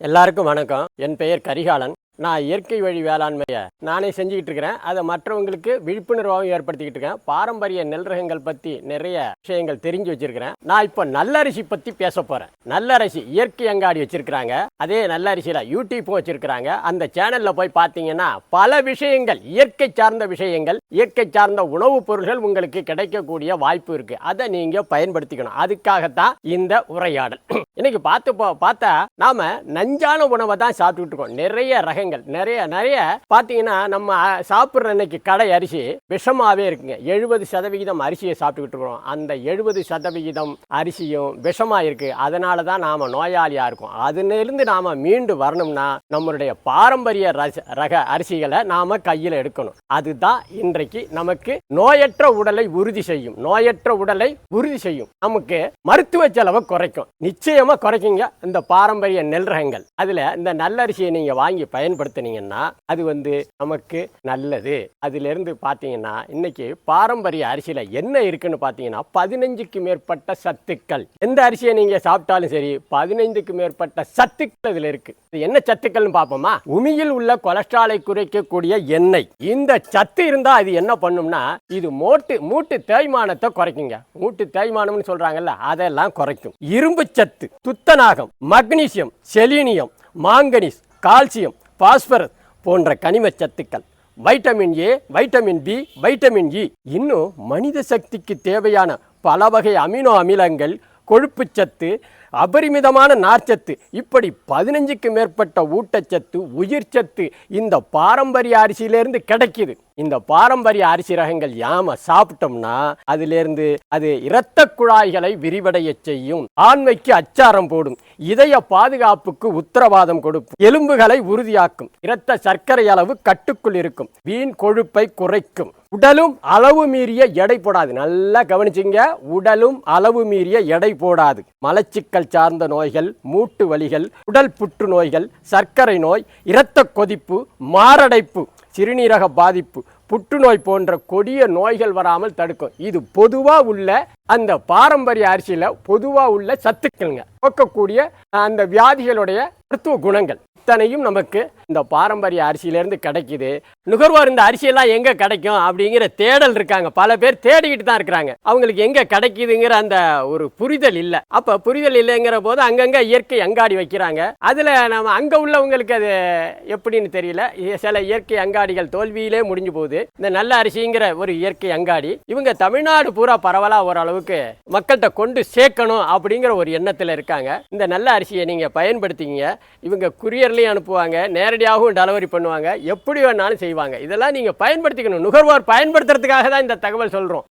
எல்லாருக்கும் வணக்கம். என் பெயர் கரிகாலன். நான் இயற்கை வழி வேளாண்மையை நானே செஞ்சுக்கிட்டு இருக்கிறேன் அதை மற்றவங்களுக்கு விழிப்புணர்வாகவும் ஏற்படுத்திக்கிட்டு இருக்கேன் பாரம்பரிய நெல் ரகங்கள் பற்றி நிறைய விஷயங்கள் தெரிஞ்சு வச்சிருக்கிறேன். நான் இப்போ நல்லரிசி பற்றி பேச போகிறேன் நல்லரிசி இயற்கை அங்காடி வச்சிருக்கிறாங்க. அதே நல்லரிசியில் யூடியூப்பும் வச்சிருக்கிறாங்க. அந்த சேனலில் போய் பார்த்தீங்கன்னா பல விஷயங்கள் இயற்கை சார்ந்த விஷயங்கள் இயற்கை சார்ந்த உணவுப் பொருள்கள் உங்களுக்கு கிடைக்கக்கூடிய வாய்ப்பு இருக்குது அதை நீங்கள் பயன்படுத்திக்கணும். அதுக்காகத்தான் இந்த உரையாடல். இன்னைக்கு பார்த்து பார்த்தா நாம நஞ்சான உணவை தான் சாப்பிட்டுட்டு இருக்கோம். நிறைய ரகங்கள் நிறைய நிறைய பார்த்தீங்கன்னா நம்ம சாப்பிட்ற இன்னைக்கு கடை அரிசி விஷமாவே இருக்குங்க. எழுபது சதவிகிதம் அரிசியை சாப்பிட்டுக்கிட்டு இருக்கிறோம். அந்த எழுபது சதவிகிதம் அரிசியும் விஷமா இருக்கு. அதனால தான் நாம நோயாளியா இருக்கும். அதுலேருந்து நாம மீண்டு வரணும்னா நம்மளுடைய பாரம்பரிய ரச- ரக அரிசிகளை நாம கையில் எடுக்கணும். அதுதான் இன்றைக்கு நமக்கு நோயற்ற உடலை உறுதி செய்யும். நோயற்ற உடலை உறுதி செய்யும். நமக்கு மருத்துவ செலவை குறைக்கும். நிச்சயமா குறைக்குங்க. இந்த பாரம்பரிய நெல் ரகங்கள். அதுல இந்த நல்லரிசியை நீங்க வாங்கி பயன்படுத்தினீங்கன்னா அது வந்து நமக்கு நல்லது. அதிலிருந்து பார்த்தீங்கன்னா இன்னைக்கு பாரம்பரிய அரிசியில் என்ன இருக்குன்னு பார்த்தீங்கன்னா பதினஞ்சுக்கு மேற்பட்ட சத்துக்கள். எந்த அரிசியை நீங்கள் சாப்பிட்டாலும் சரி பதினைந்துக்கு மேற்பட்ட சத்துக்கள் இதில் இருக்குது என்ன சத்துக்கள்னு பார்ப்போமா? உமியில் உள்ள கொலஸ்ட்ராலை குறைக்கக்கூடிய எண்ணெய். இந்த சத்து இருந்தால் அது என்ன பண்ணும்னா இது மூட்டு மூட்டு தேய்மானத்தை குறைக்குங்க. மூட்டு தேய்மானம்னு சொல்றாங்கல்ல அதெல்லாம் குறைக்கும். இரும்பு சத்து துத்தநாகம் magnesium selenium manganese calcium phosphorus போன்ற கனிம சத்துக்கள். Vitamin A vitamin B vitamin E இன்னும் மனித சக்திக்கு தேவையான பல வகை அமினோ அமிலங்கள் கொழுப்புச்சத்து அபரிமிதமான நார்ச்சத்து இப்படி பதினஞ்சுக்கு மேற்பட்ட ஊட்டச்சத்து உயிர்ச்சத்து இந்த பாரம்பரிய அரிசியிலேருந்து கிடைக்கிது. இந்த பாரம்பரிய அரிசி ரகங்கள் யாம சாப்பிட்டோம்னா அதுலேருந்து அது இரத்த குழாய்களை விரிவடைய செய்யும். ஆண்மைக்கு அச்சாரம் போடும். இதய பாதுகாப்புக்கு உத்தரவாதம் கொடுக்கும். எலும்புகளை உறுதியாக்கும். இரத்த சர்க்கரை அளவு கட்டுக்குள் இருக்கும். வீண் கொழுப்பை குறைக்கும். உடலும் அளவு மீறிய எடை போடாது. நல்லா கவனிச்சிங்க. உடலும் அளவு மீறிய எடை போடாது. மலச்சிக்கல் சார்ந்த நோய்கள் மூட்டு வலிகள் உடல் புற்றுநோய்கள் சர்க்கரை நோய் இரத்த கொதிப்பு மாரடைப்பு சிறுநீரக பாதிப்பு புற்றுநோய் போன்ற கொடிய நோய்கள் வராமல் தடுக்கும். இது பொதுவாக உள்ள அந்த பாரம்பரிய அரிசியில் பொதுவாக உள்ள சத்துக்கள்ங்க. போக்கக்கூடிய அந்த வியாதிகளுடைய மருத்துவ குணங்கள். அத்தனையும் நமக்கு இந்த பாரம்பரிய அரிசியிலேருந்து கிடைக்குது. நுகர்வோர் இந்த அரிசியெல்லாம் எங்கே கிடைக்கும் அப்படிங்கிற தேடல் இருக்காங்க. பல பேர் தேடிக்கிட்டு தான் இருக்கிறாங்க. அவங்களுக்கு எங்கே கிடைக்குதுங்கிற அந்த ஒரு புரிதல் இல்லை. அப்போ புரிதல் இல்லைங்கிற போது அங்கங்கே இயற்கை அங்காடி வைக்கிறாங்க. அதில் நம்ம அங்கே உள்ளவங்களுக்கு அது எப்படின்னு தெரியல. சில இயற்கை அங்காடிகள் தோல்வியிலே முடிஞ்சு போகுது. இந்த நல்ல அரிசிங்கிற ஒரு இயற்கை அங்காடி இவங்க தமிழ்நாடு பூரா பரவலாக ஓரளவுக்கு மக்கள்கிட்ட கொண்டு சேர்க்கணும் அப்படிங்கிற ஒரு எண்ணத்தில் இருக்காங்க. இந்த நல்ல அரிசியை நீங்கள் பயன்படுத்திங்க இவங்க குரியர்லேயும் அனுப்புவாங்க நேரடியாகவும் டெலிவரி பண்ணுவாங்க எப்படி வேணாலும் செய்வாங்க. இதெல்லாம் நீங்கள் பயன்படுத்திக்கணும். நுகர்வோர் பயன்படுத்துறதுக்காக தான் இந்த தகவல் சொல்கிறோம்